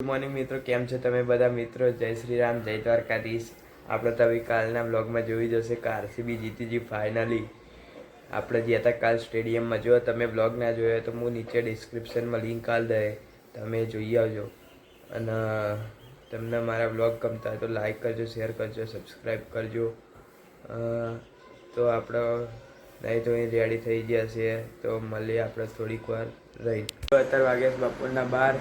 Good morning મિત્રો, કેમ છો તમે બધા મિત્રો? જય શ્રી રામ, જય દ્વારકાધીશ. આપણે તમે કાલના બ્લોગમાં જોઈ જશે કે આરસીબી જીતી જી ફાઇનલી આપણે જે હતા કાલ સ્ટેડિયમમાં. જો તમે બ્લોગ ના જોયો તો હું નીચે ડિસ્ક્રિપ્શનમાં લિંક આલ દે. તમે જોઈ આવજો. અને તમને મારા બ્લોગ ગમતા હોય તો લાઈક કરજો શેર કરજો સબસ્ક્રાઈબ કરજો. તો આપણો નહીં તો અહીં રેડી થઈ ગયા છે તો મળીએ આપણે થોડીક વાર રહી અત્યારે વાગ્યા બપોરના બાર.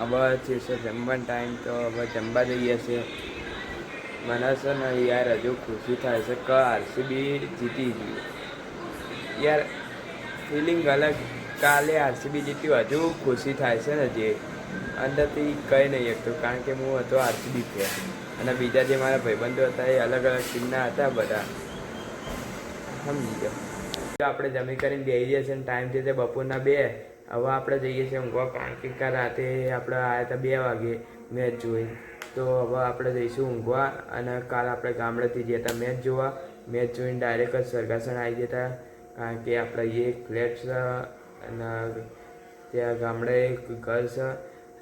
હવે છે છે, જમવાનો ટાઈમ તો હવે જમવા જઈએ છીએ. મને છે ને યાર હજુ ખુશી થાય છે કે આરસીબી જીતી ગઈ યાર ફિલિંગ અલગ. કાલે આરસીબી જીત્યું, હજુ ખુશી થાય છે ને જે. અંદરથી કંઈ નહીં શકતું કારણ કે હું હતો આરસીબી ફેર અને બીજા જે મારા ભાઈબંધો હતા એ અલગ અલગ ટીમના હતા બધા. સમજી ગયો. આપણે જમી કરીને બેસી છીએ ટાઈમ છે બપોરના બે. હવે આપણે જઈએ છીએ ઊંઘવા. કારણ કે રાતે આપણે આવ્યા હતા બે વાગે મેચ જોઈ. તો હવે આપણે જઈશું ઊંઘવા અને કાલ આપણે ગામડેથી ગયા હતા મેચ જોવા. મેચ જોઈને ડાયરેક્ટ જ સરગાસણ આવી ગયા હતા. કારણ કે આપણે એક ફ્લેટ છે અને ત્યાં ગામડે એક છે.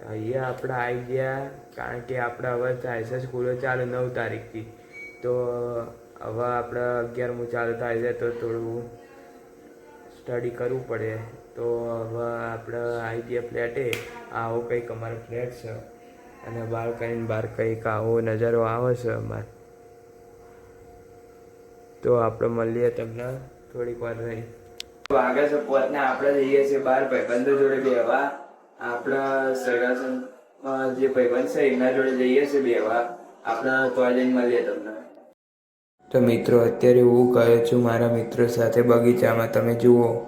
અહીંયા આપણે આવી ગયા કારણ કે આપણે હવે થાય છે સ્કૂલો ચાલુ નવ તારીખથી. તો હવે આપણે અગિયારમું ચાલુ થાય છે તો થોડું સ્ટડી કરવું પડે, તો હવે આપણે આઈડિયા ફ્લેટે આવો કંઈક અમારો ફ્લેટ છે. અને બહાર કરીને બહાર કંઈક આવો નજારો આવે છે અમારે. તો આપણે મળીએ તમને થોડીક વાર રહી. છે, પોતને આપણે જઈએ છીએ બહાર, ભાઈબંધો જોડે બેવા આપણા સગાસન જે ભાઈબંધ છે, એમના જોડે જઈએ છીએ બેવા આપણે તો જઈને મળીએ તમને. તો મિત્રો, અત્યારે હું ગયો છું, મારા મિત્રો સાથે બગીચામાં તમે જુઓ.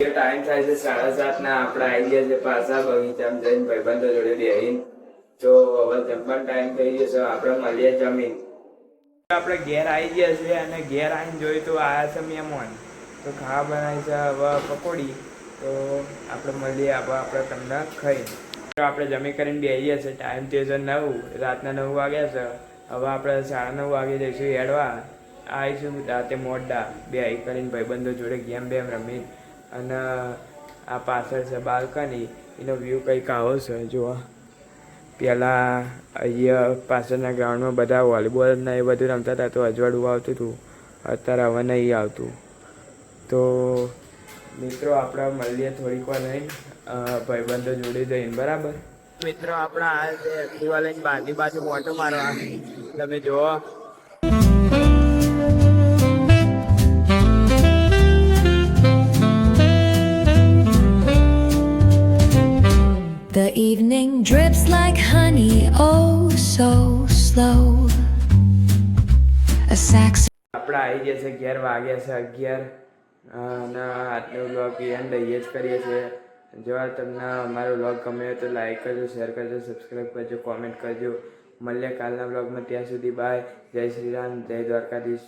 ટાઈમ થાય છે સાડા સાત ના, આપણે આવી ગયા છે પાછા બગીચામાં જઈને ભાઈબંધો જોડે બેહીને. તો હવે જમવાનો ટાઈમ થઈ ગયો છે, આપણે મળીએ જમીન. આપણે ઘેર આવી ગયા છે અને ઘેર આવીને જોયું તો આયા છે મહેમાન. તો ખાવા બનાવી છે હવે પકોડી. તો આપણે મળીએ, હવે આપણે તમને ખાઈ. તો આપણે જમી કરીને બેસીએ છીએ. ટાઈમ થયો છે નવ, રાતના નવ વાગ્યા છે. હવે આપણે સાડા નવ વાગે જઈશું હેડવા. આવીશું રાતે મોડા. બે આઈ કરીને ભાઈબંધો જોડે ગેમ બેમ રમી અને આ પાછળ છે બાલ્કની. એનો વ્યૂ કંઈક આવો છે જોવા પહેલાં અહીંયા પાછળના ગ્રાઉન્ડમાં બધા વોલીબોલના એ બધું રમતા હતા, તો અજવાળું આવતું હતું. અત્યારે હવે નહીં આવતું. તો મિત્રો, આપણે મળીએ થોડીક વાર રહીને ભાઈબંધો જોડે જઈને, બરાબર? મિત્રો, આપણા આ લઈને બારની બાજુ મોટો મારવા તમે જુઓ. The evening drips like honey, oh so slow. A sax આપણે આવી ગયા છે અગિયાર વાગ્યા છે અગિયાર. અને આજનો બ્લોગ એન્ડ અહીંયા જ કરીએ છીએ. જો તમને અમારો બ્લોગ ગમે હોય તો લાઈક કરજો શેર કરજો સબસ્ક્રાઈબ કરજો કોમેન્ટ કરજો. મળીએ કાલના બ્લોગમાં ત્યાં સુધી બાય જય શ્રી રામ જય દ્વારકાધીશ.